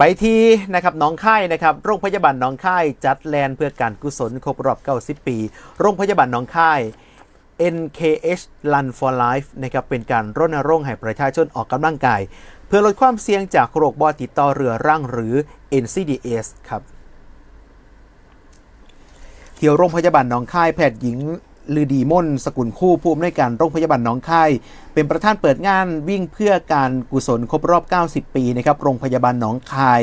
ไปที่นะครับน้องค่ายนะครับโรงพยาบาลน้องค่ายจัดแลนเพื่อการกุศลครบรอบ 90 ปี โรงพยาบาลน้องค่าย NKH Run for Life นะครับเป็นการรณรงค์ให้ประชาชนออกกำลังกาย เพื่อลดความเสี่ยงจากโรคบอติดต่อเรือร่างหรือ NCDs ครับเที่ยวโรงพยาบาลหนองคายแพทย์หญิง ลือดีม่นสกุลคู่ผู้อำนวยการโรงพยาบาลหนองคาย เป็นประธานเปิดงานวิ่งเพื่อการกุศลครบรอบ 90 ปีนะครับโรงพยาบาลหนองคาย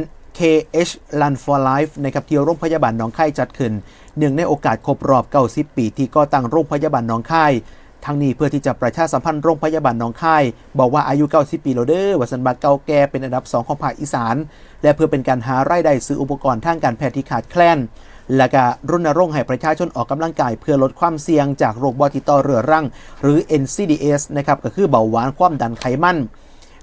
NKH Run for Life นะครับที่โรงพยาบาลหนองคายจัดขึ้นเนื่งในโอกาสครบรอบ 90 ปี ที่ก่อตั้งโรงพยาบาลหนองคายทั้งนี้เพื่อที่จะประชาสัมพันธ์โรงพยาบาลหนองคาย บอกว่าอายุ 90 ปีแล้วเด้อวัสันบาเก่าแก่เป็นอันดับ 2 ของภาคอีสาน และเพื่อเป็นการหารายได้ซื้ออุปกรณ์ทางการแพทย์ที่ขาดแคลน และก็รณรงค์ให้ประชาชนออกกำลังกายเพื่อลดความเสี่ยงจากโรคบอติดต่อเรื้อรัง หรือ NCDs นะครับก็คือเบาหวานความดันไขมัน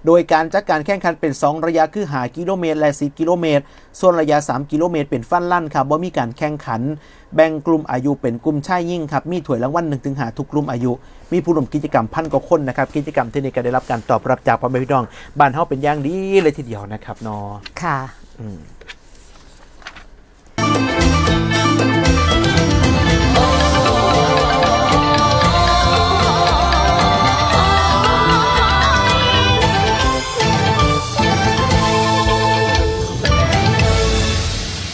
โดยการจัดการแข่งขันเป็น 2 ระยะคือหากิโลเมตร และ 10 กิโลเมตร ส่วนระยะ 3 กิโลเมตร เป็นฟันลั่นครับว่ามีการแข่งขัน แบ่งกลุ่มอายุเป็นกลุ่มชายยิ่งครับ มีถ้วยรางวัล1ถึงหาทุกกลุ่มอายุ มีผู้ร่วมกิจกรรมพันกว่าคนนะครับ กิจกรรมที่นี่ก็ได้รับการตอบรับจากพ่อแม่พี่น้อง บ้านเฮาเป็นอย่างดีเลยทีเดียวนะครับเนอค่ะอืม